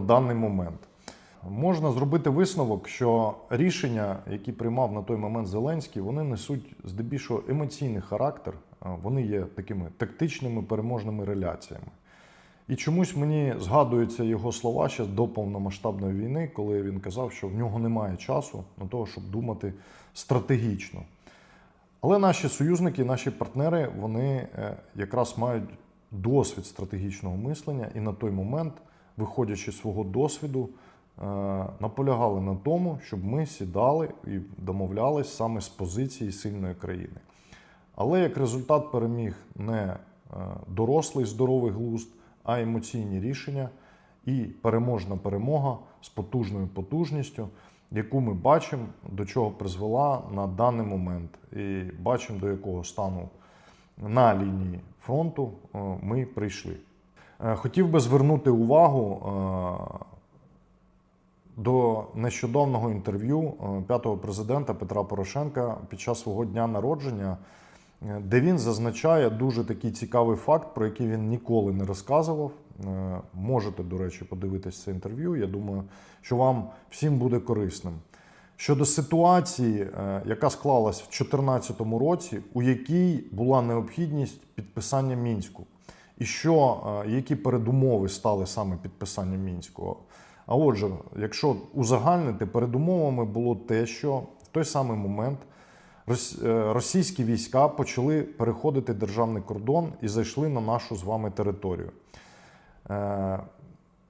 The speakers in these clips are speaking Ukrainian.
на даний момент. Можна зробити висновок, що рішення, які приймав на той момент Зеленський, вони несуть здебільшого емоційний характер, вони є такими тактичними переможними реляціями. І чомусь мені згадуються його слова ще до повномасштабної війни, коли він казав, що в нього немає часу на того, щоб думати стратегічно. Але наші союзники, наші партнери, вони е, якраз мають досвід стратегічного мислення, і на той момент, виходячи з свого досвіду, е, наполягали на тому, щоб ми сідали і домовлялись саме з позиції сильної країни. Але як результат переміг не е, дорослий здоровий глузд, а емоційні рішення і переможна перемога з потужною потужністю, яку ми бачимо, до чого призвела на даний момент, і бачимо, до якого стану на лінії фронту е, ми прийшли. Е, Хотів би звернути увагу е, до нещодавнього інтерв'ю е, п'ятого президента Петра Порошенка під час свого дня народження, де він зазначає дуже такий цікавий факт, про який він ніколи не розказував. Можете, до речі, подивитись це інтерв'ю. Я думаю, що вам всім буде корисним. Щодо ситуації, яка склалась в 2014 році, у якій була необхідність підписання мінську, і що е, які передумови стали саме підписанням мінського. А отже, якщо узагальнити, передумовами було те, що в той самий момент е, російські війська почали переходити державний кордон і зайшли на нашу з вами територію. Е,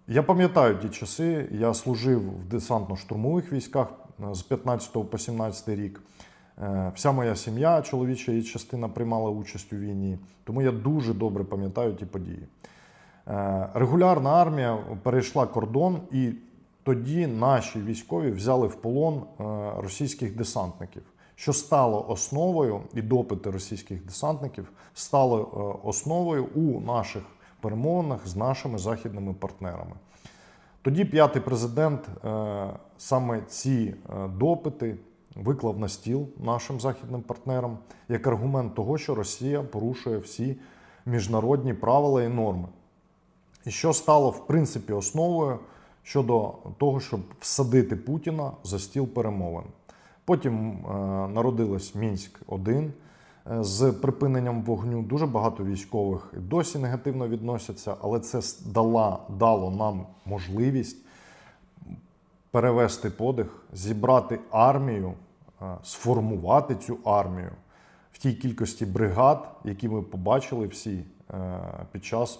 Я пам'ятаю ті часи, я служив в десантно-штурмових військах з 15 по 17 рік. Е, Вся моя сім'я, чоловіча її частина приймала участь у війні, тому я дуже добре пам'ятаю ті події. Е, Регулярна армія перейшла кордон, і тоді наші військові взяли в полон е, російських десантників, що стало основою, і допити російських десантників стали основою у наших перемовинах з нашими західними партнерами. Тоді п'ятий президент саме ці допити виклав на стіл нашим західним партнерам як аргумент того, що Росія порушує всі міжнародні правила і норми. І що стало в принципі основою щодо того, щоб всадити Путіна за стіл перемовин. Потім е, народилась Мінськ 1 е, з припиненням вогню. Дуже багато військових досі негативно відносяться, але це дала, дало нам можливість перевести подих, зібрати армію, е, сформувати цю армію в тій кількості бригад, які ми побачили всі е, під час